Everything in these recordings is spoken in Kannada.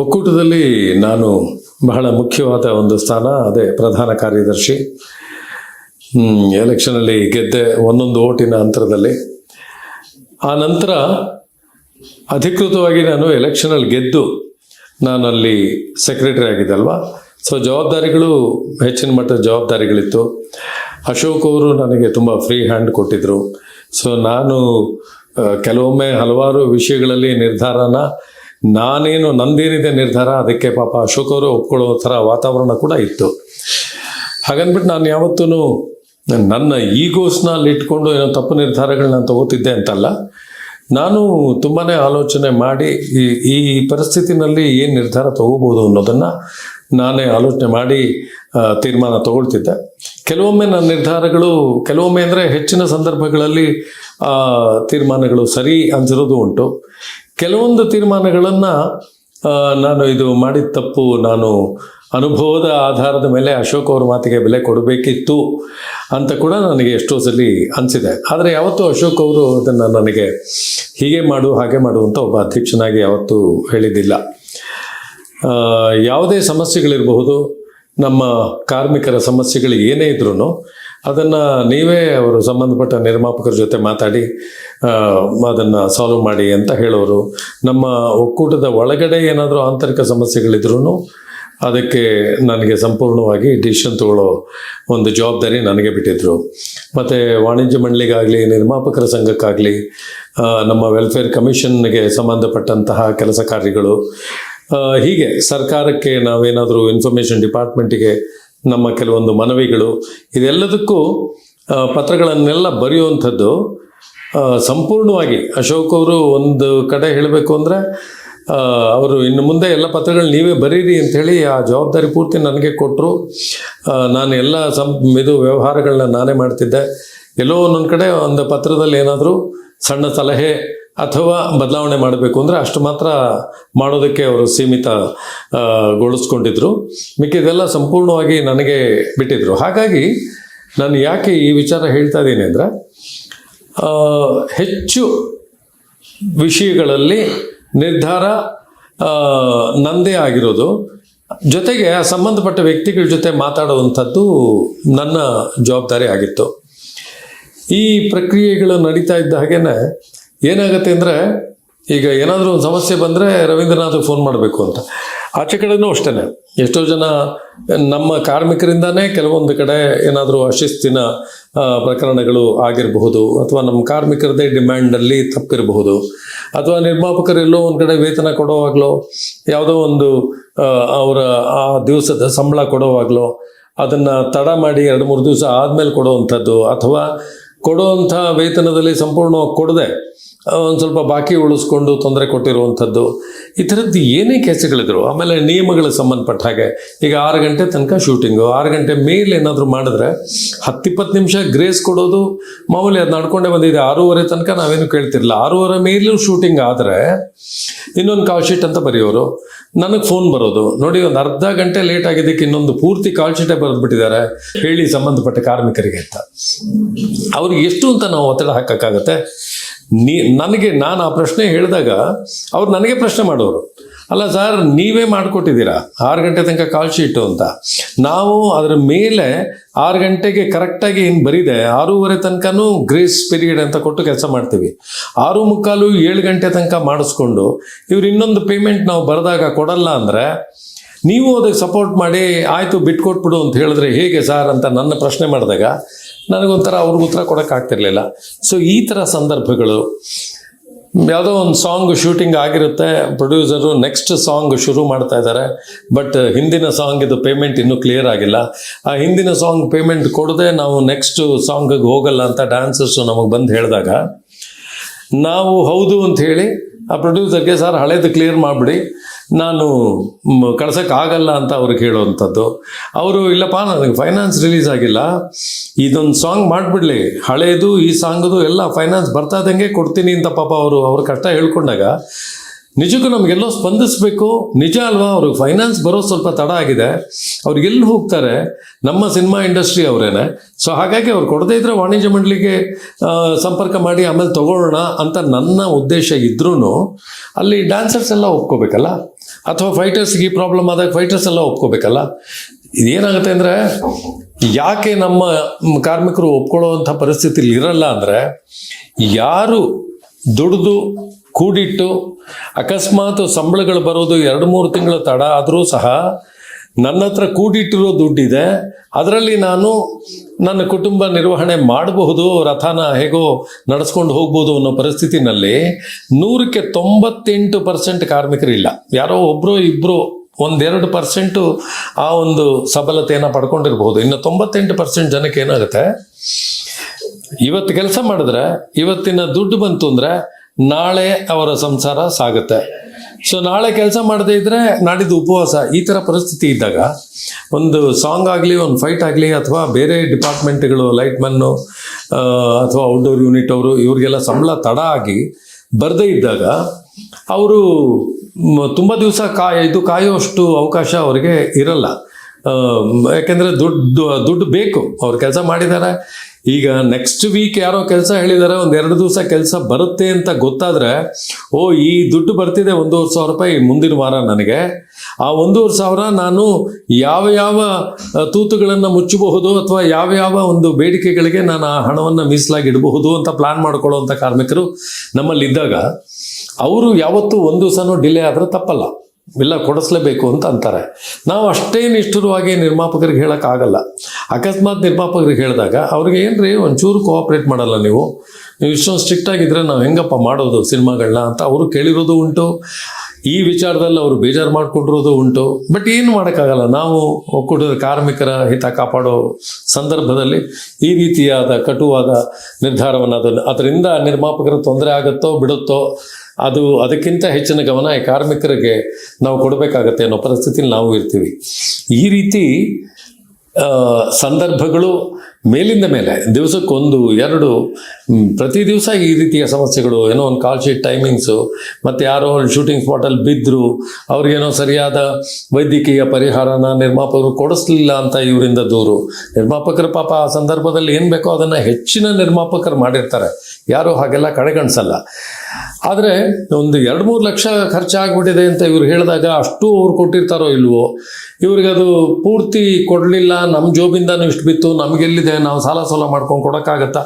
ಒಕ್ಕೂಟದಲ್ಲಿ ನಾನು ಬಹಳ ಮುಖ್ಯವಾದ ಒಂದು ಸ್ಥಾನ, ಅದೇ ಪ್ರಧಾನ ಕಾರ್ಯದರ್ಶಿ. ಎಲೆಕ್ಷನಲ್ಲಿ ಗೆದ್ದೆ ಒಂದೊಂದು ಓಟಿನ ಅಂತರದಲ್ಲಿ. ಆ ನಂತರ ಅಧಿಕೃತವಾಗಿ ನಾನು ಎಲೆಕ್ಷನಲ್ಲಿ ಗೆದ್ದು ನಾನು ಅಲ್ಲಿ ಸೆಕ್ರೆಟರಿ ಆಗಿದ್ದಲ್ವಾ? ಸೊ ಜವಾಬ್ದಾರಿಗಳು, ಹೆಚ್ಚಿನ ಮಟ್ಟದ ಜವಾಬ್ದಾರಿಗಳಿತ್ತು. ಅಶೋಕ್ ಅವರು ನನಗೆ ತುಂಬ ಫ್ರೀ ಹ್ಯಾಂಡ್ ಕೊಟ್ಟಿದ್ದರು ಸೊ ನಾನು ಕೆಲವೊಮ್ಮೆ ಹಲವಾರು ವಿಷಯಗಳಲ್ಲಿ ನಿರ್ಧಾರನ ನಾನೇನು ನಂದೇನಿದೆ ನಿರ್ಧಾರ, ಅದಕ್ಕೆ ಪಾಪ ಅಶೋಕವರು ಒಪ್ಕೊಳ್ಳೋ ಥರ ವಾತಾವರಣ ಕೂಡ ಇತ್ತು. ಹಾಗನ್ಬಿಟ್ಟು ನಾನು ಯಾವತ್ತೂ ನನ್ನ ಈಗೋಸ್ನ ಅಲ್ಲಿ ಇಟ್ಕೊಂಡು ಏನೋ ತಪ್ಪು ನಿರ್ಧಾರಗಳನ್ನ ತಗೋತಿದ್ದೆ ಅಂತಲ್ಲ, ನಾನು ತುಂಬಾ ಆಲೋಚನೆ ಮಾಡಿ ಈ ಈ ಪರಿಸ್ಥಿತಿನಲ್ಲಿ ಏನು ನಿರ್ಧಾರ ತಗೋಬೋದು ಅನ್ನೋದನ್ನು ನಾನೇ ಆಲೋಚನೆ ಮಾಡಿ ತೀರ್ಮಾನ ತಗೊಳ್ತಿದ್ದೆ. ಕೆಲವೊಮ್ಮೆ ನನ್ನ ನಿರ್ಧಾರಗಳು, ಕೆಲವೊಮ್ಮೆ ಅಂದರೆ ಹೆಚ್ಚಿನ ಸಂದರ್ಭಗಳಲ್ಲಿ ತೀರ್ಮಾನಗಳು ಸರಿ ಅನ್ಸಿರೋದು ಉಂಟು. ಕೆಲವೊಂದು ತೀರ್ಮಾನಗಳನ್ನು ನಾನು ಇದು ಮಾಡಿದ ತಪ್ಪು ನಾನು ಅನುಭವದ ಆಧಾರದ ಮೇಲೆ ಅಶೋಕ್ ಅವ್ರ ಮಾತಿಗೆ ಬೆಲೆ ಕೊಡಬೇಕಿತ್ತು ಅಂತ ಕೂಡ ನನಗೆ ಎಷ್ಟೋ ಸಲ ಅನಿಸಿದೆ. ಆದರೆ ಯಾವತ್ತೂ ಅಶೋಕ್ ಅವರು ಅದನ್ನು ನನಗೆ ಹೀಗೆ ಮಾಡು, ಹಾಗೆ ಮಾಡು ಅಂತ ಒಬ್ಬ ಅಧ್ಯಕ್ಷನಾಗಿ ಯಾವತ್ತೂ ಹೇಳಿದ್ದಿಲ್ಲ. ಯಾವುದೇ ಸಮಸ್ಯೆಗಳಿರಬಹುದು, ನಮ್ಮ ಕಾರ್ಮಿಕರ ಸಮಸ್ಯೆಗಳು ಏನೇ ಇದ್ರೂ ಅದನ್ನು ನೀವೇ ಅವರು ಸಂಬಂಧಪಟ್ಟ ನಿರ್ಮಾಪಕರ ಜೊತೆ ಮಾತಾಡಿ ಅದನ್ನು ಸಾಲ್ವ್ ಮಾಡಿ ಅಂತ ಹೇಳೋರು. ನಮ್ಮ ಒಕ್ಕೂಟದ ಒಳಗಡೆ ಏನಾದರೂ ಆಂತರಿಕ ಸಮಸ್ಯೆಗಳಿದ್ರೂ ಅದಕ್ಕೆ ನನಗೆ ಸಂಪೂರ್ಣವಾಗಿ ಡಿಸಿಷನ್ ತಗೊಳ್ಳೋ ಒಂದು ಜವಾಬ್ದಾರಿ ನನಗೆ ಬಿಟ್ಟಿದ್ದರು ಮತ್ತು ವಾಣಿಜ್ಯ ಮಂಡಳಿಗಾಗಲಿ, ನಿರ್ಮಾಪಕರ ಸಂಘಕ್ಕಾಗಲಿ ನಮ್ಮ ವೆಲ್ಫೇರ್ ಕಮಿಷನ್ಗೆ ಸಂಬಂಧಪಟ್ಟಂತಹ ಕೆಲಸ ಕಾರ್ಯಗಳು ಹೀಗೆ ಸರ್ಕಾರಕ್ಕೆ ನಾವೇನಾದರೂ ಇನ್ಫಾರ್ಮೇಷನ್ ಡಿಪಾರ್ಟ್ಮೆಂಟಿಗೆ ನಮ್ಮ ಕೆಲವೊಂದು ಮನವಿಗಳು, ಇದೆಲ್ಲದಕ್ಕೂ ಪತ್ರಗಳನ್ನೆಲ್ಲ ಬರೆಯುವಂಥದ್ದು ಸಂಪೂರ್ಣವಾಗಿ. ಅಶೋಕ್ ಅವರು ಒಂದು ಕಡೆ ಹೇಳಬೇಕು ಅಂದರೆ ಅವರು ಇನ್ನು ಮುಂದೆ ಎಲ್ಲ ಪತ್ರಗಳು ನೀವೇ ಬರೀರಿ ಅಂಥೇಳಿ ಆ ಜವಾಬ್ದಾರಿ ಪೂರ್ತಿ ನನಗೆ ಕೊಟ್ಟರು ನಾನು ಎಲ್ಲ ಸಂ, ಇದು ವ್ಯವಹಾರಗಳನ್ನ ನಾನೇ ಮಾಡ್ತಿದ್ದೆ. ಎಲ್ಲೋ ಒಂದೊಂದು ಕಡೆ ಒಂದು ಪತ್ರದಲ್ಲಿ ಏನಾದರೂ ಸಣ್ಣ ಸಲಹೆ ಅಥವಾ ಬದಲಾವಣೆ ಮಾಡಬೇಕು ಅಂದರೆ ಅಷ್ಟು ಮಾತ್ರ ಮಾಡೋದಕ್ಕೆ ಅವರು ಸೀಮಿತ ಗೊಳಿಸ್ಕೊಂಡಿದ್ರು. ಮಿಕ್ಕಿದೆಲ್ಲ ಸಂಪೂರ್ಣವಾಗಿ ನನಗೆ ಬಿಟ್ಟಿದ್ರು. ಹಾಗಾಗಿ ನಾನು ಯಾಕೆ ಈ ವಿಚಾರ ಹೇಳ್ತಾ ಇದ್ದೀನಿ ಅಂದರೆ ಹೆಚ್ಚು ವಿಷಯಗಳಲ್ಲಿ ನಿರ್ಧಾರ ನಂದೇ ಆಗಿರೋದು. ಜೊತೆಗೆ ಆ ಸಂಬಂಧಪಟ್ಟ ವ್ಯಕ್ತಿಗಳ ಜೊತೆ ಮಾತಾಡುವಂಥದ್ದು ನನ್ನ ಜವಾಬ್ದಾರಿ ಆಗಿತ್ತು. ಈ ಪ್ರಕ್ರಿಯೆಗಳು ನಡೀತಾ ಇದ್ದ ಹಾಗೇನೆ ಏನಾಗುತ್ತೆ ಅಂದರೆ ಈಗ ಏನಾದರೂ ಒಂದು ಸಮಸ್ಯೆ ಬಂದರೆ ರವೀಂದ್ರನಾಥ್ ಫೋನ್ ಮಾಡಬೇಕು ಅಂತ. ಆಚೆ ಕಡೆನೂ ಅಷ್ಟೇ ಎಷ್ಟೋ ಜನ ನಮ್ಮ ಕಾರ್ಮಿಕರಿಂದಾನೇ ಕೆಲವೊಂದು ಕಡೆ ಏನಾದರೂ ಅಶಿಸ್ತಿನ ಪ್ರಕರಣಗಳು ಆಗಿರಬಹುದು, ಅಥವಾ ನಮ್ಮ ಕಾರ್ಮಿಕರದೇ ಡಿಮ್ಯಾಂಡಲ್ಲಿ ತಪ್ಪಿರಬಹುದು. ಅಥವಾ ನಿರ್ಮಾಪಕರೆಲ್ಲೋ ಒಂದು ಕಡೆ ವೇತನ ಕೊಡೋವಾಗಲೋ, ಯಾವುದೋ ಒಂದು ಅವರ, ಆ ದಿವಸದ ಸಂಬಳ ಕೊಡೋವಾಗಲೋ, ಅದನ್ನು ತಡ ಮಾಡಿ ಎರಡು ಮೂರು ದಿವಸ ಆದಮೇಲೆ ಕೊಡುವಂಥದ್ದು ಅಥವಾ ಕೊಡುವಂಥ ವೇತನದಲ್ಲಿ ಸಂಪೂರ್ಣವಾಗಿ ಕೊಡದೆ ಒಂದು ಸ್ವಲ್ಪ ಬಾಕಿ ಉಳಿಸ್ಕೊಂಡು ತೊಂದರೆ ಕೊಟ್ಟಿರುವಂಥದ್ದು. ಈ ಥರದ್ದು ಏನೇ ಕೆಲಸಗಳಿದ್ರು ಆಮೇಲೆ ನಿಯಮಗಳಿಗೆ ಸಂಬಂಧಪಟ್ಟ ಹಾಗೆ, ಈಗ ಆರು ಗಂಟೆ ತನಕ ಶೂಟಿಂಗು ಆರು ಗಂಟೆ ಮೇಲೆ ಏನಾದರೂ ಮಾಡಿದ್ರೆ ಹತ್ತಿಪ್ಪತ್ತು ನಿಮಿಷ ಗ್ರೇಸ್ ಕೊಡೋದು, ಮಾಮೂಲಿ ಅದು ನಡ್ಕೊಂಡೇ ಬಂದಿದೆ, ಆರೂವರೆ ತನಕ ನಾವೇನು ಕೇಳ್ತಿರಲಿಲ್ಲ. ಆರೂವರೆ ಮೇಲೂ ಶೂಟಿಂಗ್ ಆದರೆ, ಇನ್ನೊಂದು ಕಾಲ್ ಶೀಟ್ ಅಂತ ಬರೆಯೋರು, ನನಗೆ ಫೋನ್ ಬರೋದು. ನೋಡಿ, ಒಂದು ಅರ್ಧ ಗಂಟೆ ಲೇಟ್ ಆಗಿದ್ದಕ್ಕೆ ಇನ್ನೊಂದು ಪೂರ್ತಿ ಕಾಲ್ ಶೀಟೇ ಬರೆದ್ಬಿಟ್ಟಿದ್ದಾರೆ, ಹೇಳಿ ಸಂಬಂಧಪಟ್ಟ ಕಾರ್ಮಿಕರಿಗೆ ಅಂತ. ಅವ್ರಿಗೆ ಎಷ್ಟು ಅಂತ ನಾವು ಒತ್ತಡ ಹಾಕೋಕ್ಕಾಗತ್ತೆ? ನೀ ನನಗೆ ನಾನು ಆ ಪ್ರಶ್ನೆ ಹೇಳಿದಾಗ ಅವ್ರು ನನಗೆ ಪ್ರಶ್ನೆ ಮಾಡೋರು. ಅಲ್ಲ ಸರ್, ನೀವೇ ಮಾಡಿಕೊಟ್ಟಿದ್ದೀರಾ? ಆರು ಗಂಟೆ ತನಕ ಕಾಲ್ ಶೀಟು ಅಂತ. ನಾವು ಅದರ ಮೇಲೆ ಆರು ಗಂಟೆಗೆ ಕರೆಕ್ಟಾಗಿ ಏನು ಬರಿದೆ, ಆರೂವರೆ ತನಕನೂ ಗ್ರೇಸ್ ಪೀರಿಯಡ್ ಅಂತ ಕೊಟ್ಟು ಕೆಲಸ ಮಾಡ್ತೀವಿ. ಆರು ಮುಕ್ಕಾಲು ಏಳು ಗಂಟೆ ತನಕ ಮಾಡಿಸ್ಕೊಂಡು ಇವ್ರು ಇನ್ನೊಂದು ಪೇಮೆಂಟ್ ನಾವು ಬರೆದಾಗ ಕೊಡಲ್ಲ ಅಂದರೆ ನೀವು ಅದಕ್ಕೆ ಸಪೋರ್ಟ್ ಮಾಡಿ ಆಯಿತು ಬಿಟ್ಕೊಟ್ಬಿಡು ಅಂತ ಹೇಳಿದ್ರೆ ಹೇಗೆ ಸರ್ ಅಂತ ನನ್ನ ಪ್ರಶ್ನೆ ಮಾಡಿದಾಗ ನನಗೊಂಥರ ಅವ್ರಿಗೆ ಉತ್ತರ ಕೊಡೋಕ್ಕಾಗ್ತಿರ್ಲಿಲ್ಲ ಸೊ ಈ ಥರ ಸಂದರ್ಭಗಳು, ಯಾವುದೋ ಒಂದು ಸಾಂಗ್ ಶೂಟಿಂಗ್ ಆಗಿರುತ್ತೆ ಪ್ರೊಡ್ಯೂಸರು ನೆಕ್ಸ್ಟ್ ಸಾಂಗ್ ಶುರು ಮಾಡ್ತಾ ಇದ್ದಾರೆ ಬಟ್ ಹಿಂದಿನ ಸಾಂಗ್ ಇದು ಪೇಮೆಂಟ್ ಇನ್ನೂ ಕ್ಲಿಯರ್ ಆಗಿಲ್ಲ. ಆ ಹಿಂದಿನ ಸಾಂಗ್ ಪೇಮೆಂಟ್ ಕೊಡದೆ ನಾವು ನೆಕ್ಸ್ಟ್ ಸಾಂಗಿಗೆ ಹೋಗಲ್ಲ ಅಂತ ಡ್ಯಾನ್ಸರ್ಸು ನಮಗೆ ಬಂದು ಹೇಳಿದಾಗ, ನಾವು ಹೌದು ಅಂತ ಹೇಳಿ ಆ ಪ್ರೊಡ್ಯೂಸರ್ಗೆ ಸರ್, ಹಳೇದು ಕ್ಲಿಯರ್ ಮಾಡಿಬಿಡಿ. ನಾನು ಕಳ್ಸೋಕ್ಕಾಗಲ್ಲ ಅಂತ ಅವ್ರಿಗೆ ಹೇಳುವಂಥದ್ದು ಅವರು, ಇಲ್ಲಪ್ಪ, ನನಗೆ ಫೈನಾನ್ಸ್ ರಿಲೀಸ್ ಆಗಿಲ್ಲ. ಇದೊಂದು ಸಾಂಗ್ ಮಾಡಿಬಿಡ್ಲಿ. ಹಳೇದು, ಈ ಸಾಂಗ್ದು ಎಲ್ಲ ಫೈನಾನ್ಸ್ ಬರ್ತಾ ಇದ್ದಂಗೆ ಕೊಡ್ತೀನಿ ಅಂತ ಪಾಪ ಅವರು, ಅವ್ರ ಕಷ್ಟ ಹೇಳ್ಕೊಂಡಾಗ, ನಿಜಕ್ಕೂ ನಮಗೆಲ್ಲೋ ಸ್ಪಂದಿಸಬೇಕು. ನಿಜ ಅಲ್ವಾ, ಅವ್ರಿಗೆ ಫೈನಾನ್ಸ್ ಬರೋ ಸ್ವಲ್ಪ ತಡ ಆಗಿದೆ. ಅವ್ರಿಗೆ ಎಲ್ಲಿ ಹೋಗ್ತಾರೆ? ನಮ್ಮ ಸಿನಿಮಾ ಇಂಡಸ್ಟ್ರಿ ಅವರೇನೆ. ಸೊ ಹಾಗಾಗಿ ಅವ್ರು ಕೊಡದೇ ಇದ್ರೆ ವಾಣಿಜ್ಯ ಮಂಡಳಿಗೆ ಸಂಪರ್ಕ ಮಾಡಿ, ಆಮೇಲೆ ತಗೊಳ್ಳೋಣ ಅಂತ ನನ್ನ ಉದ್ದೇಶ ಇದ್ರೂ ಅಲ್ಲಿ ಡ್ಯಾನ್ಸರ್ಸ್ ಎಲ್ಲ ಒಪ್ಕೋಬೇಕಲ್ಲ? ಅಥವಾ ಫೈಟರ್ಸ್ಗೆ ಈ ಪ್ರಾಬ್ಲಮ್ ಆದಾಗ ಫೈಟರ್ಸ್ ಎಲ್ಲ ಒಪ್ಕೋಬೇಕಲ್ಲ? ಇದೇನಾಗುತ್ತೆ ಅಂದರೆ, ಯಾಕೆ ನಮ್ಮ ಕಾರ್ಮಿಕರು ಒಪ್ಕೊಳ್ಳುವಂಥ ಪರಿಸ್ಥಿತಿಲಿ ಇರಲ್ಲ ಅಂದರೆ, ಯಾರು ದುಡಿದು ಕೂಡಿಟ್ಟು ಅಕಸ್ಮಾತ್ ಸಂಬಳಗಳು ಬರೋದು ಎರಡು ಮೂರು ತಿಂಗಳು ತಡ ಆದರೂ ಸಹ ನನ್ನ ಹತ್ರ ಕೂಡಿಟ್ಟಿರೋ ದುಡ್ಡಿದೆ. ಅದರಲ್ಲಿ ನಾನು ನನ್ನ ಕುಟುಂಬ ನಿರ್ವಹಣೆ ಮಾಡಬಹುದು, ರಥನ ಹೇಗೋ ನಡೆಸ್ಕೊಂಡು ಹೋಗ್ಬೋದು ಅನ್ನೋ ಪರಿಸ್ಥಿತಿನಲ್ಲಿ ನೂರಕ್ಕೆ ತೊಂಬತ್ತೆಂಟು ಪರ್ಸೆಂಟ್ ಕಾರ್ಮಿಕರಿಲ್ಲ. ಯಾರೋ ಒಬ್ಬರು ಇಬ್ಬರು ಒಂದೆರಡು ಪರ್ಸೆಂಟು ಆ ಒಂದು ಸಬಲತೆಯನ್ನು ಪಡ್ಕೊಂಡಿರ್ಬೋದು. ಇನ್ನು ತೊಂಬತ್ತೆಂಟು ಪರ್ಸೆಂಟ್ ಜನಕ್ಕೆ ಏನಾಗುತ್ತೆ? ಇವತ್ತು ಕೆಲಸ ಮಾಡಿದ್ರೆ, ಇವತ್ತಿನ ದುಡ್ಡು ಬಂತು ಅಂದರೆ ನಾಳೆ ಅವರ ಸಂಸಾರ ಸಾಗುತ್ತೆ. ಸೊ ನಾಳೆ ಕೆಲಸ ಮಾಡದೇ ಇದ್ರೆ ನಾಡಿದ್ದು ಉಪವಾಸ, ಈ ಥರ ಪರಿಸ್ಥಿತಿ ಇದ್ದಾಗ ಒಂದು ಸಾಂಗ್ ಆಗಲಿ, ಒಂದು ಫೈಟ್ ಆಗಲಿ, ಅಥವಾ ಬೇರೆ ಡಿಪಾರ್ಟ್ಮೆಂಟ್ಗಳು ಲೈಟ್ ಮನ್ನು ಅಥವಾ ಔಟ್ಡೋರ್ ಯೂನಿಟ್ ಅವರು, ಇವ್ರಿಗೆಲ್ಲ ಸಂಬಳ ತಡ ಆಗಿ ಬರದೇ ಇದ್ದಾಗ ಅವರು ತುಂಬ ದಿವಸ ಕಾಯ, ಇದು ಕಾಯುವಷ್ಟು ಅವಕಾಶ ಅವರಿಗೆ ಇರಲ್ಲ. ಯಾಕೆಂದ್ರೆ ದುಡ್ಡು ದುಡ್ಡು ಬೇಕು. ಅವ್ರು ಕೆಲಸ ಮಾಡಿದ್ದಾರೆ ಈಗ ನೆಕ್ಸ್ಟ್ ವೀಕ್ ಯಾರೋ ಕೆಲಸ ಹೇಳಿದಾರೆ, ಒಂದು ಎರಡು ದಿವಸ ಕೆಲಸ ಬರುತ್ತೆ ಅಂತ ಗೊತ್ತಾದ್ರೆ, ಓ, ಈ ದುಡ್ಡು ಬರ್ತಿದೆ ಒಂದೂವರೆ ಸಾವಿರ ರೂಪಾಯಿ ಮುಂದಿನ ವಾರ ನನಗೆ. ಆ ಒಂದೂವರೆ ಸಾವಿರ ನಾನು ಯಾವ ಯಾವ ತೂತುಗಳನ್ನು ಮುಚ್ಚಬಹುದು ಅಥವಾ ಯಾವ ಯಾವ ಒಂದು ಬೇಡಿಕೆಗಳಿಗೆ ನಾನು ಆ ಹಣವನ್ನು ಮೀಸಲಾಗಿ ಇಡಬಹುದು ಅಂತ ಪ್ಲಾನ್ ಮಾಡ್ಕೊಳ್ಳುವಂಥ ಕಾರ್ಮಿಕರು ನಮ್ಮಲ್ಲಿದ್ದಾಗ, ಅವರು ಯಾವತ್ತೂ ಒಂದು ದಿವಸನೂ ಡಿಲೇ ಆದರೆ ತಪ್ಪಲ್ಲ. ಇಲ್ಲ ಕೊಡಿಸ್ಲೇಬೇಕು ಅಂತ ಅಂತಾರೆ. ನಾವು ಅಷ್ಟೇ ನಿಷ್ಠುರವಾಗಿ ನಿರ್ಮಾಪಕರಿಗೆ ಹೇಳೋಕ್ಕಾಗಲ್ಲ ಅಕಸ್ಮಾತ್ ನಿರ್ಮಾಪಕರಿಗೆ ಹೇಳಿದಾಗ ಅವ್ರಿಗೆ ಏನ್ರಿ ಒಂಚೂರು ಕೋಆಪ್ರೇಟ್ ಮಾಡಲ್ಲ ನೀವು. ನೀವು ಇಷ್ಟೊಂದು ಸ್ಟ್ರಿಕ್ಟ್ ಆಗಿದ್ರೆ ನಾವು ಹೆಂಗಪ್ಪ ಮಾಡೋದು ಸಿನಿಮಾಗಳನ್ನ ಅಂತ ಅವರು ಕೇಳಿರೋದು ಉಂಟು. ಈ ವಿಚಾರದಲ್ಲಿ ಅವರು ಬೇಜಾರು ಮಾಡಿಕೊಂಡಿರೋದು ಉಂಟು. ಬಟ್ ಏನು ಮಾಡೋಕ್ಕಾಗಲ್ಲ. ನಾವು ಒಕ್ಕೂಟದ ಕಾರ್ಮಿಕರ ಹಿತ ಕಾಪಾಡೋ ಸಂದರ್ಭದಲ್ಲಿ ಈ ರೀತಿಯಾದ ಕಟುವಾದ ನಿರ್ಧಾರವನ್ನು ಅದನ್ನು ಅದರಿಂದ ನಿರ್ಮಾಪಕರ ತೊಂದರೆ ಆಗುತ್ತೋ ಬಿಡುತ್ತೋ ಅದು ಅದಕ್ಕಿಂತ ಹೆಚ್ಚಿನ ಗಮನ ಈ ಕಾರ್ಮಿಕರಿಗೆ ನಾವು ಕೊಡಬೇಕಾಗತ್ತೆ ಅನ್ನೋ ಪರಿಸ್ಥಿತಿಲಿ ನಾವು ಇರ್ತೀವಿ. ಈ ರೀತಿ ಸಂದರ್ಭಗಳು ಮೇಲಿಂದ ಮೇಲೆ, ದಿವಸಕ್ಕೊಂದು, ಎರಡು ಪ್ರತಿ ದಿವಸ ಈ ರೀತಿಯ ಸಮಸ್ಯೆಗಳು, ಏನೋ ಒಂದು ಕಾಲ್ ಶೀಟ್ ಟೈಮಿಂಗ್ಸು ಮತ್ತು ಯಾರೋ ಒಂದು ಶೂಟಿಂಗ್ ಸ್ಪಾಟಲ್ಲಿ ಬಿದ್ದರು ಅವ್ರಿಗೇನೋ ಸರಿಯಾದ ವೈದ್ಯಕೀಯ ಪರಿಹಾರನ ನಿರ್ಮಾಪಕರು ಕೊಡಿಸ್ಲಿಲ್ಲ ಅಂತ ಇವರಿಂದ ದೂರು. ನಿರ್ಮಾಪಕರ ಪಾಪ ಆ ಸಂದರ್ಭದಲ್ಲಿ ಏನು ಬೇಕೋ ಅದನ್ನು ಹೆಚ್ಚಿನ ನಿರ್ಮಾಪಕರು ಮಾಡಿರ್ತಾರೆ. ಯಾರು ಹಾಗೆಲ್ಲ ಕಡೆಗಣಿಸಲ್ಲ. ಆದರೆ ಒಂದು ಎರಡು ಮೂರು ಲಕ್ಷ ಖರ್ಚಾಗ್ಬಿಟ್ಟಿದೆ ಅಂತ ಇವ್ರು ಹೇಳಿದಾಗ ಅಷ್ಟು ಅವ್ರು ಕೊಟ್ಟಿರ್ತಾರೋ ಇಲ್ವೋ? ಇವ್ರಿಗೆ ಅದು ಪೂರ್ತಿ ಕೊಡಲಿಲ್ಲ ನಮ್ಮ ಜೋಬಿಂದನೂ ಇಷ್ಟು ಬಿತ್ತು ನಮಗೆಲ್ಲಿದೆ ನಾವು ಸಾಲ ಸೋಲ ಮಾಡ್ಕೊಂಡು ಕೊಡೋಕ್ಕಾಗತ್ತಾ?